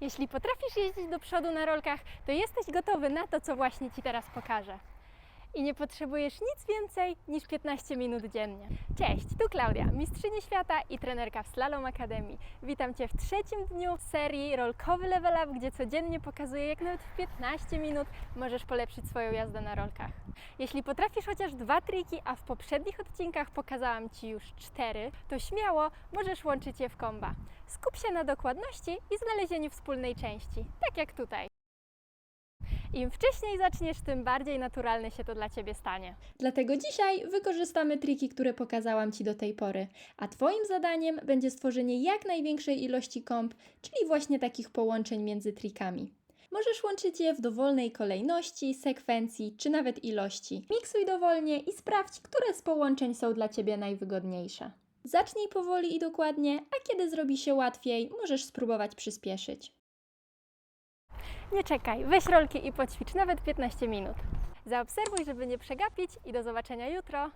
Jeśli potrafisz jeździć do przodu na rolkach, to jesteś gotowy na to, co właśnie Ci teraz pokażę. I nie potrzebujesz nic więcej niż 15 minut dziennie. Cześć, tu Klaudia, mistrzyni świata i trenerka w Slalom Akademii. Witam Cię w trzecim dniu serii Rolkowy Level Up, gdzie codziennie pokazuję, jak nawet w 15 minut możesz polepszyć swoją jazdę na rolkach. Jeśli potrafisz chociaż dwa triki, a w poprzednich odcinkach pokazałam Ci już cztery, to śmiało możesz łączyć je w komba. Skup się na dokładności i znalezieniu wspólnej części, tak jak tutaj. Im wcześniej zaczniesz, tym bardziej naturalne się to dla Ciebie stanie. Dlatego dzisiaj wykorzystamy triki, które pokazałam Ci do tej pory, a Twoim zadaniem będzie stworzenie jak największej ilości komb, czyli właśnie takich połączeń między trikami. Możesz łączyć je w dowolnej kolejności, sekwencji czy nawet ilości. Miksuj dowolnie i sprawdź, które z połączeń są dla Ciebie najwygodniejsze. Zacznij powoli i dokładnie, a kiedy zrobi się łatwiej, możesz spróbować przyspieszyć. Nie czekaj, weź rolki i poćwicz nawet 15 minut. Zaobserwuj, żeby nie przegapić i do zobaczenia jutro.